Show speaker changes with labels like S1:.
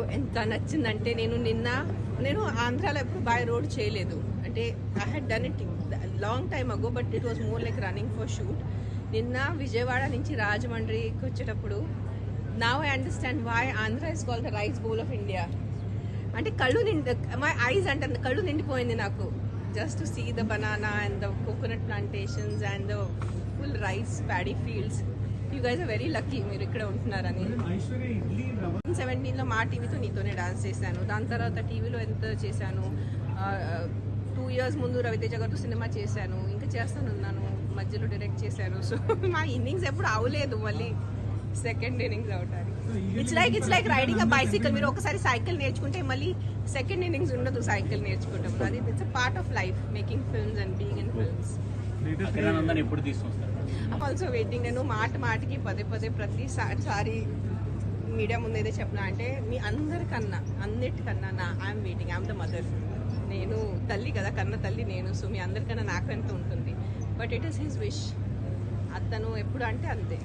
S1: నాకు ఎంత నచ్చిందంటే నేను నిన్న నేను ఆంధ్రాలో ఎప్పుడు బై రోడ్ చేయలేదు. అంటే I had done it long time ago but it was more like running for shoot నిన్న విజయవాడ నుంచి రాజమండ్రికి వచ్చేటప్పుడు నా I understand why Andhra is call the rice bowl of India అంటే కళ్ళు నిండి మై ఐస్ అంటే కళ్ళు నిండిపోయింది నాకు. Just to see the banana and the coconut plantations and the full rice paddy fields you guys very lucky మీరు ఇక్కడ ఉంటున్నారని. సెవెంటీన్లో మా టీవీతో నీతోనే డాన్స్ చేశాను. దాని తర్వాత టీవీలో ఎంత చేశాను? టూ ఇయర్స్ ముందు రవితేజ గారితో సినిమా చేశాను. ఇంకా చేస్తానున్నాను మధ్యలో డైరెక్ట్ చేశాను సో మా ఇన్నింగ్స్ ఎప్పుడు అవలేదు. మళ్ళీ సెకండ్ ఇన్నింగ్స్ అవటానికి it's like it's like riding a bicycle మీరు ఒకసారి సైకిల్ నేర్చుకుంటే మళ్ళీ సెకండ్ ఇన్నింగ్స్ ఉండదు సైకిల్ నేర్చుకుంటాం అది it's part of life making films and being in films
S2: Akhilanandan ఎప్పుడు తీసుకొస్తారు.
S1: ఆల్సో వెయిటింగ్ నేను మాట మాటకి పదే పదే ప్రతిసారి మీడియా ముందు ఏదో చెప్పిన అంటే మీ అందరికన్నా అన్నిటికన్నా నా I'm waiting I'm the mother నేను తల్లి కదా కన్న తల్లి నేను సో మీ అందరికన్నా నాకు ఎంత ఉంటుంది? But it is his wish అతను ఎప్పుడు అంటే అంతే.